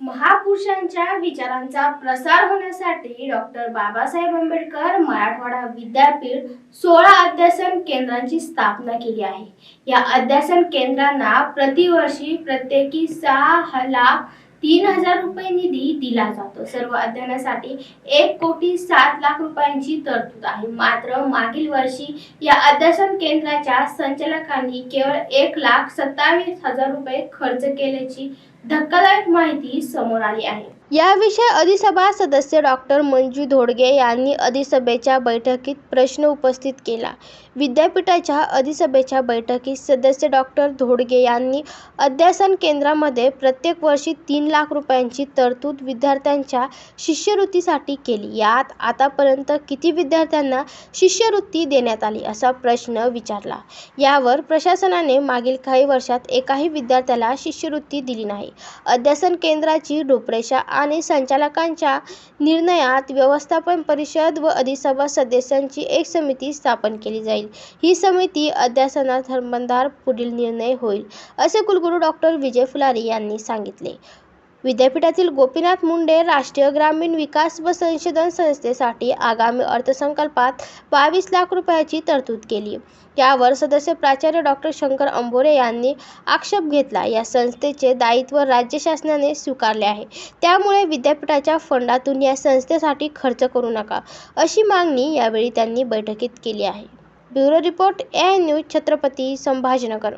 महापुरुषांच्या विचारांचा प्रसार होण्यासाठी डॉक्टर बाबासाहेब आंबेडकर मराठवाडा विद्यापीठ सोळा अध्यासन केंद्रांची स्थापना केली आहे. या अध्यासन केंद्रांना प्रतिवर्षी प्रत्येकी सहा लाख तीन हजार रुपये निधी दिला जातो. सर्व अध्ययनासाठी एक कोटी सात लाख रुपयांची तरतूद आहे. मात्र मागील वर्षी या अध्यासन केंद्राच्या संचालकांनी केवळ एक लाख सत्तावीस हजार रुपये खर्च केल्याची धक्कादायक माहिती समोर आली आहे. याविषयी अधिसभा सदस्य डॉक्टर मंजू धोडगे यांनी अधिसभेच्या बैठकीत प्रश्न उपस्थित केला. विद्यापीठाच्या अधिसभेच्या बैठकीत सदस्य डॉक्टर धोडगे यांनी अध्यासन केंद्रामध्ये प्रत्येक वर्षी तीन लाख रुपयांची तरतूद विद्यार्थ्यांच्या शिष्यवृत्तीसाठी केली. यात आतापर्यंत किती विद्यार्थ्यांना शिष्यवृत्ती देण्यात आली असा प्रश्न विचारला. यावर प्रशासनाने मागील काही वर्षात एकाही विद्यार्थ्याला शिष्यवृत्ती दिली नाही. अध्यासन केंद्राची रूपरेषा आणि संचालकांच्या निर्णयात व्यवस्थापन परिषद व अधिसभा सदस्यांची एक समिती स्थापन केली जाईल. ही समिती अध्यासनासंबंधात पुढील निर्णय होईल असे कुलगुरू डॉक्टर विजय फुलारी यांनी सांगितले. विद्यापीठातील गोपीनाथ मुंडे राष्ट्रीय ग्रामीण विकास व संशोधन संस्थेसाठी आगामी अर्थसंकल्पात बावीस लाख रुपयाची तरतूद केली. यावर सदस्य प्राचार्य डॉक्टर शंकर अंबोरे यांनी आक्षेप घेतला. या संस्थेचे दायित्व राज्य शासनाने स्वीकारले आहे. त्यामुळे विद्यापीठाच्या फंडातून या संस्थेसाठी खर्च करू नका अशी मागणी यावेळी त्यांनी बैठकीत केली आहे. Bureau report A news Chhatrapati Sambhajinagar.